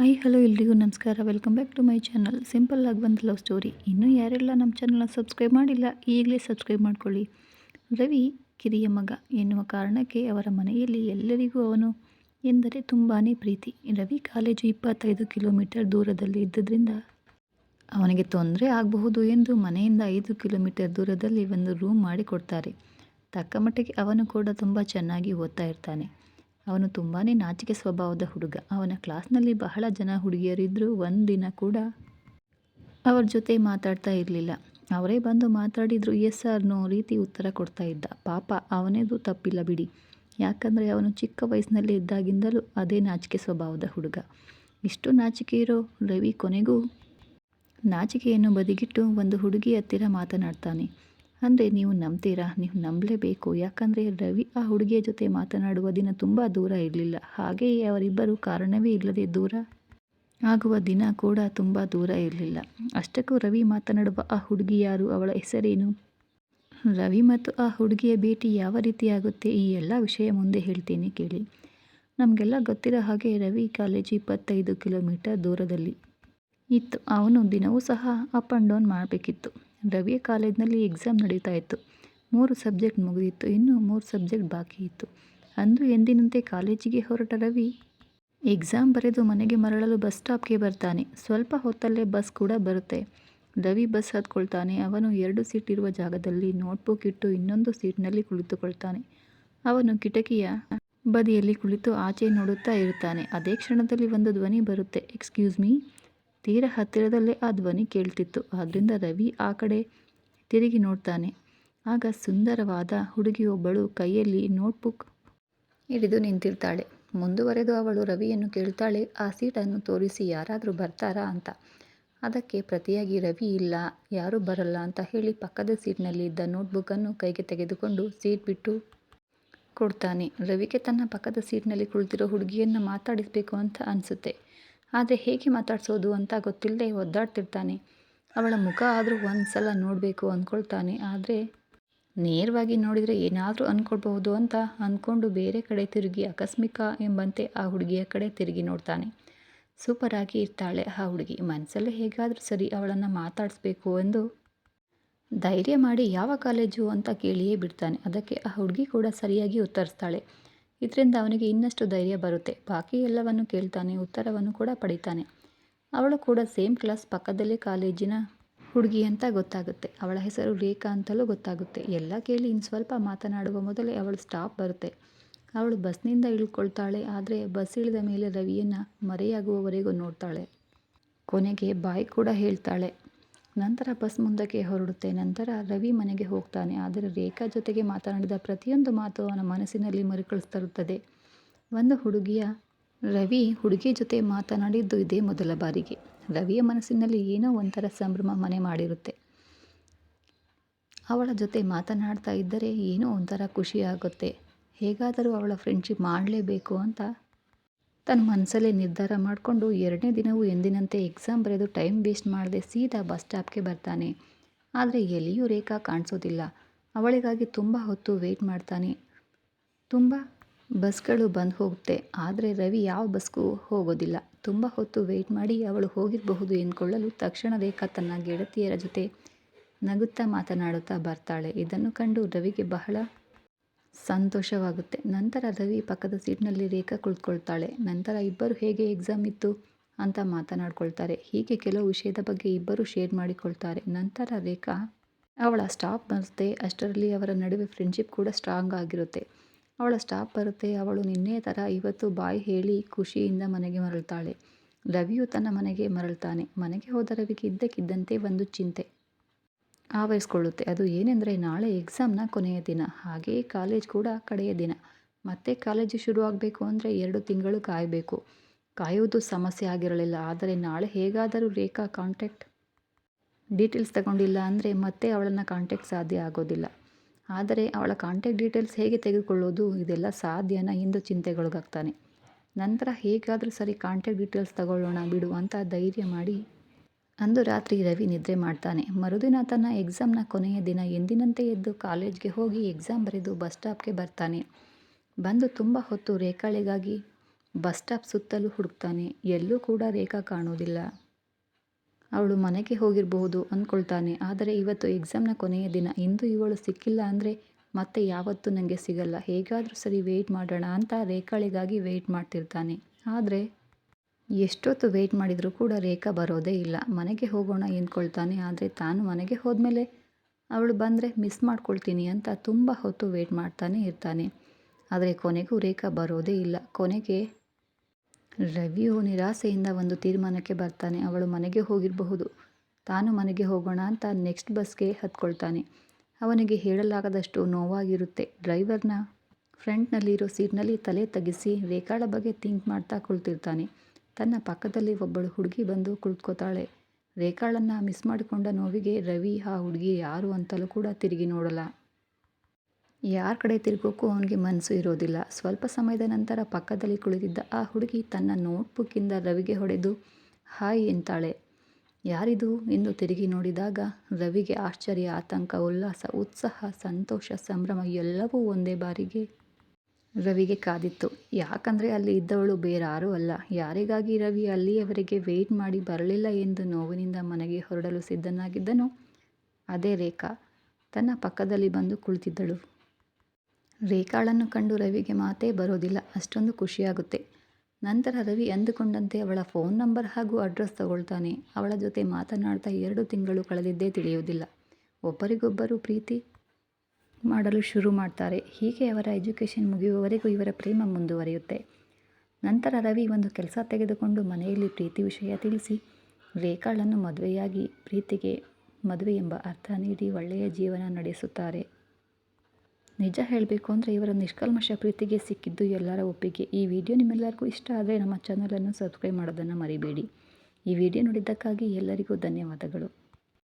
Hi hello ಎಲ್ರಿಗೂ ನಮಸ್ಕಾರ. Welcome back to my channel simple ಆಗಿ ಒಂದು ಲವ್ ಸ್ಟೋರಿ ಇನ್ನೂ ಯಾರೆಲ್ಲ ನಮ್ಮ ಚಾನಲ್ನ ಸಬ್ಸ್ಕ್ರೈಬ್ ಮಾಡಿಲ್ಲ, ಈಗಲೇ ಸಬ್ಸ್ಕ್ರೈಬ್ ಮಾಡ್ಕೊಳ್ಳಿ. ರವಿ, ಕಿರಿಯ ಮಗ, ಎನ್ನುವ ಕಾರಣಕ್ಕೆ ಅವರ ಮನೆಯಲ್ಲಿ ಎಲ್ಲರಿಗೂ ಅವನು ಎಂದರೆ ತುಂಬಾ ಪ್ರೀತಿ. ರವಿ ಕಾಲೇಜು ಇಪ್ಪತ್ತೈದು ಕಿಲೋಮೀಟರ್ ದೂರದಲ್ಲಿ ಇದ್ದದ್ರಿಂದ ಅವನಿಗೆ ತೊಂದರೆ ಆಗಬಹುದು ಎಂದು ಮನೆಯಿಂದ ಐದು ಕಿಲೋಮೀಟರ್ ದೂರದಲ್ಲಿ ಒಂದು ರೂಮ್ ಮಾಡಿಕೊಡ್ತಾರೆ. ತಕ್ಕ ಮಟ್ಟಿಗೆ ಅವನು ಕೂಡ ತುಂಬ ಚೆನ್ನಾಗಿ ಓದ್ತಾ ಇರ್ತಾನೆ. ಅವನು ತುಂಬಾ ನಾಚಿಕೆ ಸ್ವಭಾವದ ಹುಡುಗ. ಅವನ ಕ್ಲಾಸ್ನಲ್ಲಿ ಬಹಳ ಜನ ಹುಡುಗಿಯರಿದ್ದರೂ ಒಂದಿನ ಕೂಡ ಅವ್ರ ಜೊತೆ ಮಾತಾಡ್ತಾ ಇರಲಿಲ್ಲ. ಅವರೇ ಬಂದು ಮಾತಾಡಿದ್ರು, ಎಸ್ ಸರ್ ನೋ ರೀತಿ ಉತ್ತರ ಕೊಡ್ತಾ ಇದ್ದ. ಪಾಪ, ಅವನೇದು ತಪ್ಪಿಲ್ಲ ಬಿಡಿ. ಯಾಕಂದರೆ ಅವನು ಚಿಕ್ಕ ವಯಸ್ಸಿನಲ್ಲಿ ಇದ್ದಾಗಿಂದಲೂ ಅದೇ ನಾಚಿಕೆ ಸ್ವಭಾವದ ಹುಡುಗ. ಇಷ್ಟು ನಾಚಿಕೆ ಇರೋ ರವಿ ಕೊನೆಗೂ ನಾಚಿಕೆಯನ್ನು ಬದಿಗಿಟ್ಟು ಒಂದು ಹುಡುಗಿ ಹತ್ತಿರ ಮಾತನಾಡ್ತಾನೆ. ಅಂದರೆ ನೀವು ನಂಬ್ತೀರಾ? ನೀವು ನಂಬಲೇಬೇಕು. ಯಾಕಂದರೆ ರವಿ ಆ ಹುಡುಗಿಯ ಜೊತೆ ಮಾತನಾಡುವ ದಿನ ತುಂಬ ದೂರ ಇರಲಿಲ್ಲ. ಹಾಗೆಯೇ ಅವರಿಬ್ಬರು ಕಾರಣವೇ ಇಲ್ಲದೆ ದೂರ ಆಗುವ ದಿನ ಕೂಡ ತುಂಬ ದೂರ ಇರಲಿಲ್ಲ. ಅಷ್ಟಕ್ಕೂ ರವಿ ಮಾತನಾಡುವ ಆ ಹುಡುಗಿ ಯಾರು? ಅವಳ ಹೆಸರೇನು? ರವಿ ಮತ್ತು ಆ ಹುಡುಗಿಯ ಭೇಟಿ ಯಾವ ರೀತಿ ಆಗುತ್ತೆ ಈ ಎಲ್ಲ ವಿಷಯ ಮುಂದೆ ಹೇಳ್ತೀನಿ ಕೇಳಿ. ನಮಗೆಲ್ಲ ಗೊತ್ತಿರೋ ಹಾಗೆ ರವಿ ಕಾಲೇಜು ಇಪ್ಪತ್ತೈದು ಕಿಲೋಮೀಟರ್ ದೂರದಲ್ಲಿ ಇತ್ತು. ಅವನು ದಿನವೂ ಸಹ ಅಪ್ ಆ್ಯಂಡ್ ಡೌನ್ ಮಾಡಬೇಕಿತ್ತು. ರವಿಯ ಕಾಲೇಜ್ನಲ್ಲಿ ಎಕ್ಸಾಮ್ ನಡೀತಾ ಇತ್ತು. ಮೂರು ಸಬ್ಜೆಕ್ಟ್ ಮುಗಿದಿತ್ತು. ಇನ್ನು ಮೂರು ಸಬ್ಜೆಕ್ಟ್ ಬಾಕಿ ಇತ್ತು. ಅಂದು ಎಂದಿನಂತೆ ಕಾಲೇಜಿಗೆ ಹೊರಟ ರವಿ ಎಕ್ಸಾಮ್ ಬರೆದು ಮನೆಗೆ ಮರಳಲು ಬಸ್ ಸ್ಟಾಪ್ಗೆ ಬರ್ತಾನೆ. ಸ್ವಲ್ಪ ಹೊತ್ತಲ್ಲೇ ಬಸ್ ಕೂಡ ಬರುತ್ತೆ. ರವಿ ಬಸ್ ಹತ್ಕೊಳ್ತಾನೆ. ಅವನು ಎರಡು ಸೀಟ್ ಇರುವ ಜಾಗದಲ್ಲಿ ನೋಟ್ಬುಕ್ ಇಟ್ಟು ಇನ್ನೊಂದು ಸೀಟ್ನಲ್ಲಿ ಕುಳಿತುಕೊಳ್ತಾನೆ. ಅವನು ಕಿಟಕಿಯ ಬದಿಯಲ್ಲಿ ಕುಳಿತು ಆಚೆ ನೋಡುತ್ತಾ ಇರ್ತಾನೆ. ಅದೇ ಕ್ಷಣದಲ್ಲಿ ಒಂದು ಧ್ವನಿ ಬರುತ್ತೆ. ಎಕ್ಸ್ಕ್ಯೂಸ್ ಮೀ ತೀರ ಹತ್ತಿರದಲ್ಲೇ ಆ ಧ್ವನಿ ಕೇಳ್ತಿತ್ತು. ಆದ್ದರಿಂದ ರವಿ ಆ ಕಡೆ ತಿರುಗಿ ನೋಡ್ತಾನೆ. ಆಗ ಸುಂದರವಾದ ಹುಡುಗಿಯೊಬ್ಬಳು ಕೈಯಲ್ಲಿ ನೋಟ್ಬುಕ್ ಹಿಡಿದು ನಿಂತಿರ್ತಾಳೆ. ಮುಂದುವರೆದು ಅವಳು ರವಿಯನ್ನು ಕೇಳ್ತಾಳೆ, ಆ ಸೀಟನ್ನು ತೋರಿಸಿ ಯಾರಾದರೂ ಬರ್ತಾರಾ? ಅಂತ. ಅದಕ್ಕೆ ಪ್ರತಿಯಾಗಿ, ರವಿ ಇಲ್ಲ, ಯಾರೂ ಬರಲ್ಲ ಅಂತ ಹೇಳಿ ಪಕ್ಕದ ಸೀಟ್ನಲ್ಲಿ ಇದ್ದ ನೋಟ್ಬುಕ್ಕನ್ನು ಕೈಗೆ ತೆಗೆದುಕೊಂಡು ಸೀಟ್ ಬಿಟ್ಟು ಕೊಡ್ತಾನೆ. ರವಿಗೆ ತನ್ನ ಪಕ್ಕದ ಸೀಟ್ನಲ್ಲಿ ಕುಳಿತಿರೋ ಹುಡುಗಿಯನ್ನು ಮಾತಾಡಿಸಬೇಕು ಅಂತ ಅನಿಸುತ್ತೆ. ಆದರೆ ಹೇಗೆ ಮಾತಾಡ್ಸೋದು ಅಂತ ಗೊತ್ತಿಲ್ಲದೆ ಒದ್ದಾಡ್ತಿರ್ತಾನೆ. ಅವಳ ಮುಖ ಆದರೂ ಒಂದು ಸಲ ನೋಡಬೇಕು ಅಂದ್ಕೊಳ್ತಾನೆ ಆದರೆ ನೇರವಾಗಿ ನೋಡಿದರೆ ಏನಾದರೂ ಅಂದ್ಕೊಳ್ಬಹುದು ಅಂತ ಅಂದ್ಕೊಂಡು ಬೇರೆ ಕಡೆ ತಿರುಗಿ ಆಕಸ್ಮಿಕ ಎಂಬಂತೆ ಆ ಹುಡುಗಿಯ ಕಡೆ ತಿರುಗಿ ನೋಡ್ತಾನೆ. ಸೂಪರಾಗಿ ಇರ್ತಾಳೆ ಆ ಹುಡುಗಿ. ಮನಸ್ಸಲ್ಲೇ ಹೇಗಾದರೂ ಸರಿ ಅವಳನ್ನು ಮಾತಾಡಿಸ್ಬೇಕು ಎಂದು ಧೈರ್ಯ ಮಾಡಿ ಯಾವ ಕಾಲೇಜು ಅಂತ ಕೇಳಿಯೇ ಬಿಡ್ತಾನೆ. ಅದಕ್ಕೆ ಆ ಹುಡುಗಿ ಕೂಡ ಸರಿಯಾಗಿ ಉತ್ತರಿಸ್ತಾಳೆ. ಇದರಿಂದ ಅವನಿಗೆ ಇನ್ನಷ್ಟು ಧೈರ್ಯ ಬರುತ್ತೆ. ಬಾಕಿ ಎಲ್ಲವನ್ನು ಕೇಳ್ತಾನೆ, ಉತ್ತರವನ್ನು ಕೂಡ ಪಡಿತಾನೆ. ಅವಳು ಕೂಡ ಸೇಮ್ ಕ್ಲಾಸ್ ಪಕ್ಕದಲ್ಲೇ ಕಾಲೇಜಿನ ಹುಡುಗಿ ಅಂತ ಗೊತ್ತಾಗುತ್ತೆ. ಅವಳ ಹೆಸರು ರೇಖಾ ಅಂತಲೂ ಗೊತ್ತಾಗುತ್ತೆ. ಎಲ್ಲ ಕೇಳಿ ಇನ್ನು ಸ್ವಲ್ಪ ಮಾತನಾಡುವ ಮೊದಲೇ ಅವಳು ಸ್ಟಾಪ್ ಬರುತ್ತೆ. ಅವಳು ಬಸ್ನಿಂದ ಇಳ್ಕೊಳ್ತಾಳೆ, ಆದರೆ ಬಸ್ ಇಳಿದ ಮೇಲೆ ರವಿಯನ್ನು ಮರೆಯಾಗುವವರೆಗೂ ನೋಡ್ತಾಳೆ. ಕೊನೆಗೆ ಬಾಯ್ ಕೂಡ ಹೇಳ್ತಾಳೆ. ನಂತರ ಬಸ್ ಮುಂದಕ್ಕೆ ಹೊರಡುತ್ತೆ. ನಂತರ ರವಿ ಮನೆಗೆ ಹೋಗ್ತಾನೆ. ಆದರೆ ರೇಖಾ ಜೊತೆಗೆ ಮಾತನಾಡಿದ ಪ್ರತಿಯೊಂದು ಮಾತು ಅವನ ಮನಸ್ಸಿನಲ್ಲಿ ಮರುಕಳಿಸ್ತಿರುತ್ತದೆ. ಒಂದು ಹುಡುಗಿಯ ರವಿ ಹುಡುಗಿ ಜೊತೆ ಮಾತನಾಡಿದ್ದು ಇದೇ ಮೊದಲ ಬಾರಿಗೆ. ರವಿಯ ಮನಸ್ಸಿನಲ್ಲಿ ಏನೋ ಒಂಥರ ಸಂಭ್ರಮ ಮನೆ ಮಾಡಿರುತ್ತೆ. ಅವಳ ಜೊತೆ ಮಾತನಾಡ್ತಾ ಇದ್ದರೆ ಏನೋ ಒಂಥರ ಖುಷಿಯಾಗುತ್ತೆ ಹೇಗಾದರೂ ಅವಳ ಫ್ರೆಂಡ್ಶಿಪ್ ಮಾಡಲೇಬೇಕು ಅಂತ ತನ್ನ ಮನಸ್ಸಲ್ಲೇ ನಿರ್ಧಾರ ಮಾಡಿಕೊಂಡು ಎರಡನೇ ದಿನವೂ ಎಂದಿನಂತೆ ಎಕ್ಸಾಮ್ ಬರೆದು ಟೈಮ್ ವೇಸ್ಟ್ ಮಾಡದೆ ಸೀದಾ ಬಸ್ ಸ್ಟಾಪ್ಗೆ ಬರ್ತಾನೆ. ಆದರೆ ಎಲ್ಲಿಯೂ ರೇಖಾ ಕಾಣಿಸೋದಿಲ್ಲ. ಅವಳಿಗಾಗಿ ತುಂಬ ಹೊತ್ತು ವೆಯ್ಟ್ ಮಾಡ್ತಾನೆ. ತುಂಬ ಬಸ್ಗಳು ಬಂದು ಹೋಗುತ್ತೆ. ಆದರೆ ರವಿ ಯಾವ ಬಸ್ಗೂ ಹೋಗೋದಿಲ್ಲ. ತುಂಬ ಹೊತ್ತು ವೆಯ್ಟ್ ಮಾಡಿ ಅವಳು ಹೋಗಿರಬಹುದು ಎಂದ್ಕೊಳ್ಳಲು ತಕ್ಷಣ ರೇಖಾ ತನ್ನ ಗೆಳತಿಯರ ಜೊತೆ ನಗುತ್ತಾ ಮಾತನಾಡುತ್ತಾ ಬರ್ತಾಳೆ. ಇದನ್ನು ಕಂಡು ರವಿಗೆ ಬಹಳ ಸಂತೋಷವಾಗುತ್ತೆ. ನಂತರ ರವಿ ಪಕ್ಕದ ಸೀಟ್ನಲ್ಲಿ ರೇಖಾ ಕುಳಿತುಕೊಳ್ತಾಳೆ ನಂತರ ಇಬ್ಬರು ಹೇಗೆ ಎಕ್ಸಾಮ್ ಇತ್ತು ಅಂತ ಮಾತನಾಡ್ಕೊಳ್ತಾರೆ. ಹೀಗೆ ಕೆಲವು ವಿಷಯದ ಬಗ್ಗೆ ಇಬ್ಬರು ಶೇರ್ ಮಾಡಿಕೊಳ್ತಾರೆ. ನಂತರ ರೇಖಾ, ಅವಳ ಸ್ಟಾಪ್ ಬರುತ್ತೆ. ಅಷ್ಟರಲ್ಲಿ ಅವರ ನಡುವೆ ಫ್ರೆಂಡ್ಶಿಪ್ ಕೂಡ ಸ್ಟ್ರಾಂಗ್ ಆಗಿರುತ್ತೆ. ಅವಳ ಸ್ಟಾಪ್ ಬರುತ್ತೆ. ಅವಳು ನಿನ್ನೆ ಥರ ಇವತ್ತು ಬಾಯ್ ಹೇಳಿ ಖುಷಿಯಿಂದ ಮನೆಗೆ ಮರಳ್ತಾಳೆ. ರವಿಯು ತನ್ನ ಮನೆಗೆ ಮರಳ್ತಾನೆ. ಮನೆಗೆ ಹೋದ ರವಿಗೆ ಇದ್ದಕ್ಕಿದ್ದಂತೆ ಒಂದು ಚಿಂತೆ. ಆವರಿಸ್ಕೊಳ್ಳುತ್ತೆ. ಅದು ಏನೆಂದರೆ ನಾಳೆ ಎಕ್ಸಾಮ್ನ ಕೊನೆಯ ದಿನ, ಹಾಗೆಯೇ ಕಾಲೇಜ್ ಕೂಡ ಕಡೆಯ ದಿನ. ಮತ್ತೆ ಕಾಲೇಜು ಶುರು ಆಗಬೇಕು ಅಂದರೆ ಎರಡು ತಿಂಗಳು ಕಾಯಬೇಕು. ಕಾಯೋದು ಸಮಸ್ಯೆ ಆಗಿರಲಿಲ್ಲ, ಆದರೆ ನಾಳೆ ಹೇಗಾದರೂ ರೇಖಾ ಕಾಂಟ್ಯಾಕ್ಟ್ ಡೀಟೇಲ್ಸ್ ತಗೊಂಡಿಲ್ಲ ಅಂದರೆ ಮತ್ತೆ ಅವಳನ್ನು ಕಾಂಟ್ಯಾಕ್ಟ್ ಸಾಧ್ಯ ಆಗೋದಿಲ್ಲ. ಆದರೆ ಅವಳ ಕಾಂಟ್ಯಾಕ್ಟ್ ಡೀಟೇಲ್ಸ್ ಹೇಗೆ ತೆಗೆದುಕೊಳ್ಳೋದು, ಇದೆಲ್ಲ ಸಾಧ್ಯನ ಎಂದು ಚಿಂತೆಗೊಳಗಾಗ್ತಾನೆ. ನಂತರ ಹೇಗಾದರೂ ಸರಿ ಕಾಂಟ್ಯಾಕ್ಟ್ ಡೀಟೇಲ್ಸ್ ತಗೊಳ್ಳೋಣ ಬಿಡು ಅಂತ ಧೈರ್ಯ ಮಾಡಿ ಅಂದು ರಾತ್ರಿ ರವಿ ನಿದ್ರೆ ಮಾಡ್ತಾನೆ. ಮರುದಿನ ತನ್ನ ಎಕ್ಸಾಮ್ನ ಕೊನೆಯ ದಿನ ಎಂದಿನಂತೆ ಎದ್ದು ಕಾಲೇಜ್ಗೆ ಹೋಗಿ ಎಕ್ಸಾಮ್ ಬರೆದು ಬಸ್ ಸ್ಟಾಪ್ಗೆ ಬರ್ತಾನೆ. ಬಂದು ತುಂಬ ಹೊತ್ತು ರೇಖಾಳಿಗಾಗಿ ಬಸ್ ಸ್ಟಾಪ್ ಸುತ್ತಲೂ ಹುಡುಕ್ತಾನೆ. ಎಲ್ಲೂ ಕೂಡ ರೇಖಾ ಕಾಣುವುದಿಲ್ಲ. ಅವಳು ಮನೆಗೆ ಹೋಗಿರಬಹುದು ಅಂದ್ಕೊಳ್ತಾನೆ ಆದರೆ ಇವತ್ತು ಎಕ್ಸಾಮ್ನ ಕೊನೆಯ ದಿನ. ಇಂದು ಇವಳು ಸಿಕ್ಕಿಲ್ಲ ಅಂದರೆ ಮತ್ತೆ ಯಾವತ್ತೂ ನನಗೆ ಸಿಗಲ್ಲ. ಹೇಗಾದರೂ ಸರಿ ವೆಯ್ಟ್ ಮಾಡೋಣ ಅಂತ ರೇಖಾಳಿಗಾಗಿ ವೆಯ್ಟ್ ಮಾಡ್ತಿರ್ತಾನೆ. ಆದರೆ ಎಷ್ಟೊತ್ತು ವೆಯ್ಟ್ ಮಾಡಿದರೂ ಕೂಡ ರೇಖಾ ಬರೋದೇ ಇಲ್ಲ. ಮನೆಗೆ ಹೋಗೋಣ ಎಂದ್ಕೊಳ್ತಾನೆ, ಆದರೆ ತಾನು ಮನೆಗೆ ಹೋದ್ಮೇಲೆ ಅವಳು ಬಂದರೆ ಮಿಸ್ ಮಾಡ್ಕೊಳ್ತೀನಿ ಅಂತ ತುಂಬ ಹೊತ್ತು ವೆಯ್ಟ್ ಮಾಡ್ತಾನೆ ಇರ್ತಾನೆ. ಆದರೆ ಕೊನೆಗೂ ರೇಖಾ ಬರೋದೇ ಇಲ್ಲ. ಕೊನೆಗೆ ರವಿಯು ನಿರಾಸೆಯಿಂದ ಒಂದು ತೀರ್ಮಾನಕ್ಕೆ ಬರ್ತಾನೆ. ಅವಳು ಮನೆಗೆ ಹೋಗಿರಬಹುದು. ತಾನು ಮನೆಗೆ ಹೋಗೋಣ ಅಂತ ನೆಕ್ಸ್ಟ್ ಬಸ್ಗೆ ಹತ್ಕೊಳ್ತಾನೆ. ಅವನಿಗೆ ಹೇಳಲಾಗದಷ್ಟು ನೋವಾಗಿರುತ್ತೆ. ಡ್ರೈವರ್ನ ಫ್ರಂಟ್ನಲ್ಲಿರೋ ಸೀಟ್ನಲ್ಲಿ ತಲೆ ತಗ್ಗಿಸಿ ರೇಖಾಳ ಬಗ್ಗೆ ಥಿಂಕ್ ಮಾಡ್ತಾ ಕುಳಿತಿರ್ತಾನೆ. ತನ್ನ ಪಕ್ಕದಲ್ಲಿ ಒಬ್ಬಳು ಹುಡುಗಿ ಬಂದು ಕುಳಿತುಕೋತಾಳೆ ರೇಖಾಳನ್ನು ಮಿಸ್ ಮಾಡಿಕೊಂಡ ನೋವಿಗೆ ರವಿ ಆ ಹುಡುಗಿ ಯಾರು ಅಂತಲೂ ಕೂಡ ತಿರುಗಿ ನೋಡಲ್ಲ. ಯಾರ ಕಡೆ ತಿರುಗೋಕ್ಕೂ ಅವನಿಗೆ ಮನಸ್ಸು ಇರೋದಿಲ್ಲ. ಸ್ವಲ್ಪ ಸಮಯದ ನಂತರ ಪಕ್ಕದಲ್ಲಿ ಕುಳಿತಿದ್ದ ಆ ಹುಡುಗಿ ತನ್ನ ನೋಟ್ಬುಕ್ಕಿಂದ ರವಿಗೆ ಹೊಡೆದು, ಹಾಯ್ ಎಂತಾಳೆ. ಯಾರಿದು? ಎಂದು ತಿರುಗಿ ನೋಡಿದಾಗ ರವಿಗೆ ಆಶ್ಚರ್ಯ, ಆತಂಕ, ಉಲ್ಲಾಸ, ಉತ್ಸಾಹ, ಸಂತೋಷ, ಸಂಭ್ರಮ ಎಲ್ಲವೂ ಒಂದೇ ಬಾರಿಗೆ ರವಿಗೆ ಕಾದಿತ್ತು. ಯಾಕಂದರೆ ಅಲ್ಲಿ ಇದ್ದವಳು ಬೇರಾರೂ ಅಲ್ಲ. ಯಾರಿಗಾಗಿ ರವಿ ಅಲ್ಲಿಯವರೆಗೆ ವೆಯ್ಟ್ ಮಾಡಿ ಬರಲಿಲ್ಲ ಎಂದು ನೋವಿನಿಂದ ಮನೆಗೆ ಹೊರಡಲು ಸಿದ್ಧನಾಗಿದ್ದನು? ಅದೇ ರೇಖಾ. ತನ್ನ ಪಕ್ಕದಲ್ಲಿ ಬಂದು ಕುಳಿತಿದ್ದಳು. ರೇಖಾಳನ್ನು ಕಂಡು ರವಿಗೆ ಮಾತೇ ಬರೋದಿಲ್ಲ. ಅಷ್ಟೊಂದು ಖುಷಿಯಾಗುತ್ತೆ. ನಂತರ ರವಿ ಅಂದುಕೊಂಡಂತೆ ಅವಳ ಫೋನ್ ನಂಬರ್ ಹಾಗೂ ಅಡ್ರೆಸ್ ತಗೊಳ್ತಾನೆ. ಅವಳ ಜೊತೆ ಮಾತನಾಡ್ತಾ ಎರಡು ತಿಂಗಳು ಕಳೆದಿದ್ದೇ ತಿಳಿಯುವುದಿಲ್ಲ. ಒಬ್ಬರಿಗೊಬ್ಬರು ಪ್ರೀತಿ ಮಾಡಲು ಶುರು ಮಾಡ್ತಾರೆ. ಹೀಗೆ ಅವರ ಎಜುಕೇಷನ್ ಮುಗಿಯುವವರೆಗೂ ಇವರ ಪ್ರೇಮ ಮುಂದುವರಿಯುತ್ತೆ. ನಂತರ ರವಿ ಒಂದು ಕೆಲಸ ತೆಗೆದುಕೊಂಡು ಮನೆಯಲ್ಲಿ ಪ್ರೀತಿ ವಿಷಯ ತಿಳಿಸಿ, ರೇಖಾಳನ್ನು ಮದುವೆಯಾಗಿ ಪ್ರೀತಿಗೆ ಮದುವೆ ಎಂಬ ಅರ್ಥ ನೀಡಿ ಒಳ್ಳೆಯ ಜೀವನ ನಡೆಸುತ್ತಾರೆ. ನಿಜ ಹೇಳಬೇಕು ಅಂದರೆ ಇವರ ನಿಷ್ಕಲ್ಮಶ ಪ್ರೀತಿಗೆ ಸಿಕ್ಕಿದ್ದು ಎಲ್ಲರ ಒಪ್ಪಿಗೆ. ಈ ವಿಡಿಯೋ ನಿಮ್ಮೆಲ್ಲರಿಗೂ ಇಷ್ಟ ಆದರೆ ನಮ್ಮ ಚಾನಲನ್ನು ಸಬ್ಸ್ಕ್ರೈಬ್ ಮಾಡೋದನ್ನು ಮರಿಬೇಡಿ. ಈ ವಿಡಿಯೋ ನೋಡಿದ್ದಕ್ಕಾಗಿ ಎಲ್ಲರಿಗೂ ಧನ್ಯವಾದಗಳು.